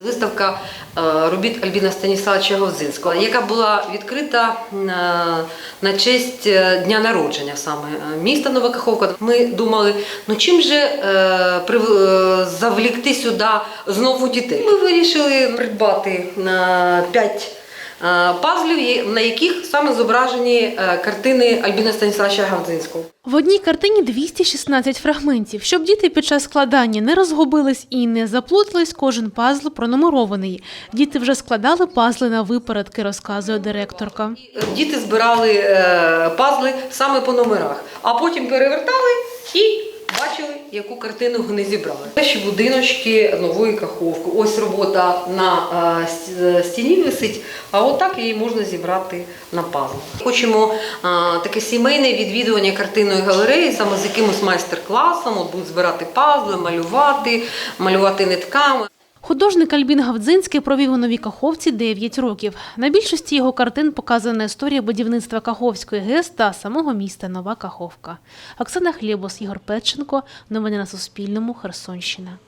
Виставка е, робіт Альбіна Станіславовича Говзинського, яка була відкрита е, на честь е, дня народження саме міста Новокаховка. Ми думали, ну чим же завлікти сюди знову дітей. Ми вирішили придбати 5 пазлів, є- на яких саме зображені е, картини Альбіна Станіславовича Говзинського. В одній картині 216 фрагментів. Щоб діти під час складання не розгубились і не заплутались, кожен пазл пронумерований. Діти вже складали пазли на випередки, розказує директорка. Діти збирали е, пазли саме по номерах, а потім перевертали і яку картину вони зібрали. Перші будиночки нової каховки. Ось робота на е, стіні висить, а отак її можна зібрати на пазл. Хочемо е, таке сімейне відвідування картинної галереї, саме з якимось майстер-класом. От будуть збирати пазли, малювати, малювати нитками. Художник Альбін Гавдзинський провів у Новій Каховці 9 років. На більшості його картин показана історія будівництва Каховської ГЕС та самого міста Нова Каховка. Оксана Хлєбос, Ігор Петченко. Новини на Суспільному. Херсонщина.